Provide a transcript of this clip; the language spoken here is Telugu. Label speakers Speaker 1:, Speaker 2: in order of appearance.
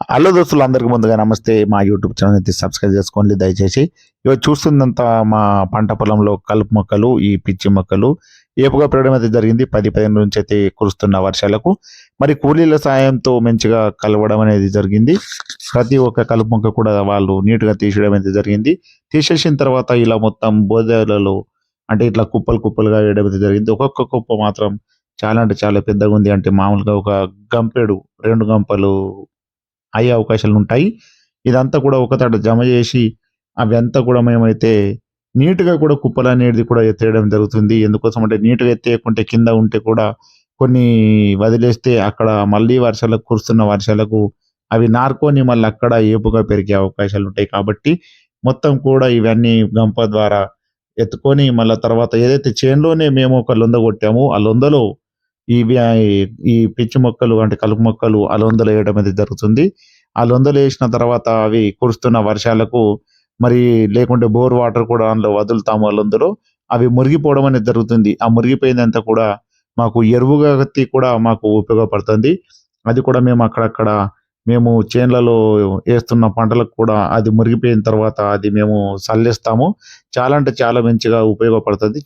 Speaker 1: హలో దోస్తులు అందరికీ ముందుగా నమస్తే. మా యూట్యూబ్ ఛానల్ అయితే సబ్స్క్రైబ్ చేసుకోండి దయచేసి. ఇవి చూస్తుందంతా మా పంట పొలంలో కలుపు మొక్కలు ఈ పిచ్చి మొక్కలు ఏపుగా పెరగడం అయితే జరిగింది. పది పదిహేను నుంచి అయితే కురుస్తున్న వర్షాలకు. మరి కూలీల సాయంతో మంచిగా కలవడం అనేది జరిగింది. ప్రతి ఒక్క కలుపు మొక్క కూడా వాళ్ళు నీట్గా తీసేయడం అయితే జరిగింది. తీసేసిన తర్వాత ఇలా మొత్తం బోదలలో అంటే ఇట్లా కుప్పలు కుప్పలుగా వేయడం అయితే జరిగింది. ఒక్కొక్క కుప్ప మాత్రం చాలా అంటే చాలా పెద్దగా ఉంది. అంటే మామూలుగా ఒక గంపెడు రెండు గంపలు అయ్యే అవకాశాలు ఉంటాయి ఇదంతా కూడా ఒక జమ చేసి అవి అంతా కూడా మేమైతే నీట్గా కూడా కుప్పలు అనేది కూడా ఎత్తేయడం జరుగుతుంది. ఎందుకోసం అంటే నీట్గా ఎత్తేయకుంటే కింద ఉంటే కూడా కొన్ని వదిలేస్తే అక్కడ మళ్ళీ వర్షాలకు కురుస్తున్న వర్షాలకు అవి నారుకొని మళ్ళీ అక్కడ ఏపుగా పెరిగే అవకాశాలు ఉంటాయి కాబట్టి మొత్తం కూడా ఇవన్నీ గంప ద్వారా ఎత్తుకొని మళ్ళీ తర్వాత ఏదైతే చేనులోనే మేము ఒక లొంద కొట్టామో ఆ లొందలో ఇవి ఈ పిచ్చి మొక్కలు అంటే కలుపు మొక్కలు ఆ వేయడం అనేది జరుగుతుంది. ఆ లొందలు వేసిన తర్వాత అవి కురుస్తున్న వర్షాలకు మరి లేకుంటే బోర్ వాటర్ కూడా అందులో వదులుతాము అలొందలు. అవి మురిగిపోవడం అనేది జరుగుతుంది. ఆ మురిగిపోయిందంతా కూడా మాకు ఎరువుగా కూడా మాకు ఉపయోగపడుతుంది. అది కూడా మేము అక్కడక్కడ మేము చేన్లలో వేస్తున్న పంటలకు కూడా అది మురిగిపోయిన తర్వాత అది మేము చల్లేస్తాము. చాలా అంటే చాలా మంచిగా ఉపయోగపడుతుంది.